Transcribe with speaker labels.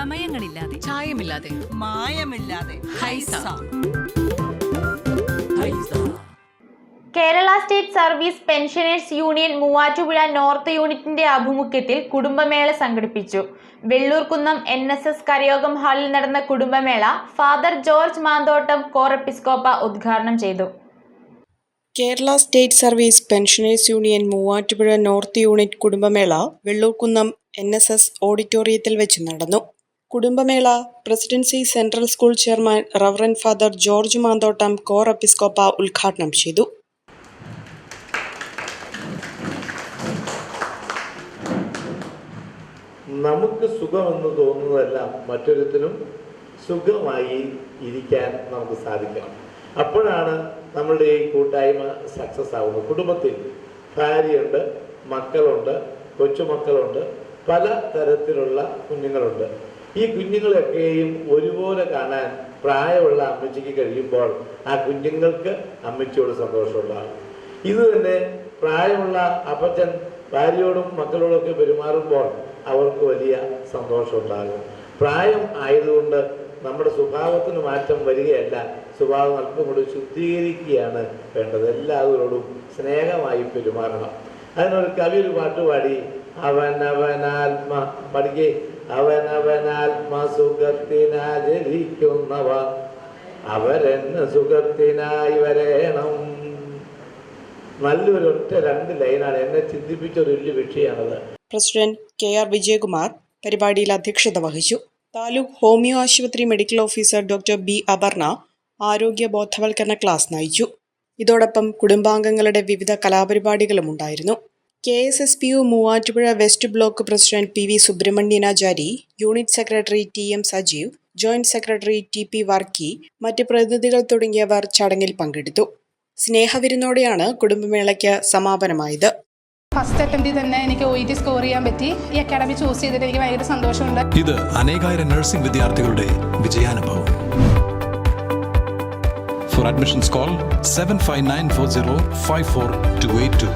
Speaker 1: ചമയങ്ങളില്ലാതെ
Speaker 2: ചായമില്ലാതെ.
Speaker 3: മായമില്ലാതെ.
Speaker 2: Haiza.
Speaker 4: Kerala state service pensioners union Muvattupuzha north യൂണിറ്റിന്റെ ആഭിമുഖ്യത്തിൽ കുടുംബമേള സംഘടിപ്പിച്ചു. വെള്ളൂർക്കുന്നം എൻ എസ് എസ് കരയോഗം ഹാളിൽ നടന്ന കുടുംബമേള ഫാദർ ജോർജ് മാന്തോട്ടം കോർ എപ്പിസ്കോപ്പ ഉദ്ഘാടനം ചെയ്തു.
Speaker 5: Kerala state service pensioners union Muvattupuzha north unit കുടുംബമേള Vellurkunnam N S S ഓഡിറ്റോറിയത്തിൽ വെച്ച് നടന്നു. കുടുംബമേള presidency central school chairman reverend father George Manthottam core എപ്പിസ്കോപ്പ ഉദ്ഘാടനം ചെയ്തു.
Speaker 6: നമുക്ക് സുഖമെന്ന് തോന്നുന്നതെല്ലാം മറ്റൊരുത്തിനും സുഖമായി ഇരിക്കാൻ നമുക്ക് സാധിക്കണം. അപ്പോഴാണ് നമ്മളുടെ ഈ കൂട്ടായ്മ സക്സസ് ആവുന്നത്. കുടുംബത്തിൽ ഭാര്യയുണ്ട് മക്കളുണ്ട് കൊച്ചുമക്കളുണ്ട് പല തരത്തിലുള്ള കുഞ്ഞുങ്ങളുണ്ട്. ഈ കുഞ്ഞുങ്ങളൊക്കെയും ഒരുപോലെ കാണാൻ പ്രായമുള്ള അമ്മച്ചിക്ക് കഴിയുമ്പോൾ ആ കുഞ്ഞുങ്ങൾക്ക് അമ്മച്ചിയോട് സന്തോഷമുണ്ടാകും. ഇത് തന്നെ പ്രായമുള്ള അപ്പച്ചൻ ഭാര്യയോടും മക്കളോടും ഒക്കെ പെരുമാറുമ്പോൾ അവർക്ക് വലിയ സന്തോഷമുണ്ടാകും. പ്രായം ആയതുകൊണ്ട് നമ്മുടെ സ്വഭാവത്തിന് മാറ്റം വരികയല്ല സ്വഭാവം അല്പം കൂടി ശുദ്ധീകരിക്കുകയാണ് വേണ്ടത്. എല്ലാവരോടും സ്നേഹമായി പെരുമാറണം. അതിനൊരു കവി ഒരു പാട്ട് പാടി അവനവനാത്മ പഠിക്കേ അവനവനാത്മ സുഖത്തിനാചരിക്കുന്നവ അവരെന്ന് സുഖത്തിനായി വരേണം. നല്ലൊരൊറ്റ രണ്ട് ലൈനാണ്. എന്നെ ചിന്തിപ്പിച്ച ഒരു വലിയ വിഷയമാണത്.
Speaker 5: പ്രസിഡന്റ് കെ ആർ വിജയകുമാർ പരിപാടിയിൽ അധ്യക്ഷത വഹിച്ചു. താലൂക്ക് ഹോമിയോ ആശുപത്രി medical officer doctor B Aparna ആരോഗ്യ ബോധവൽക്കരണ ക്ലാസ് നയിച്ചു. ഇതോടൊപ്പം കുടുംബാംഗങ്ങളുടെ വിവിധ കലാപരിപാടികളും ഉണ്ടായിരുന്നു. K S S P U Muvattupuzha west block president P V Subrahmanyanachari unit secretary T M Sajeev joint secretary T P Varkey മറ്റ് പ്രതിനിധികൾ തുടങ്ങിയവർ ചടങ്ങിൽ പങ്കെടുത്തു. സ്നേഹവിരുന്നോടെയാണ് കുടുംബമേളയ്ക്ക് സമാപനമായത്.
Speaker 7: ഫസ്റ്റ് അറ്റംപ്റ്റിൽ തന്നെ എനിക്ക് ഒ ഇ ടി സ്കോർ ചെയ്യാൻ പറ്റി. ഈ അക്കാഡമി ചൂസ് ചെയ്തിട്ട് എനിക്ക് ഭയങ്കര സന്തോഷമുണ്ട്.
Speaker 8: ഇത് അനേകായിരം നഴ്സിംഗ് വിദ്യാർത്ഥികളുടെ വിജയാനുഭവം. For admissions call seven five nine four zero five four two eight two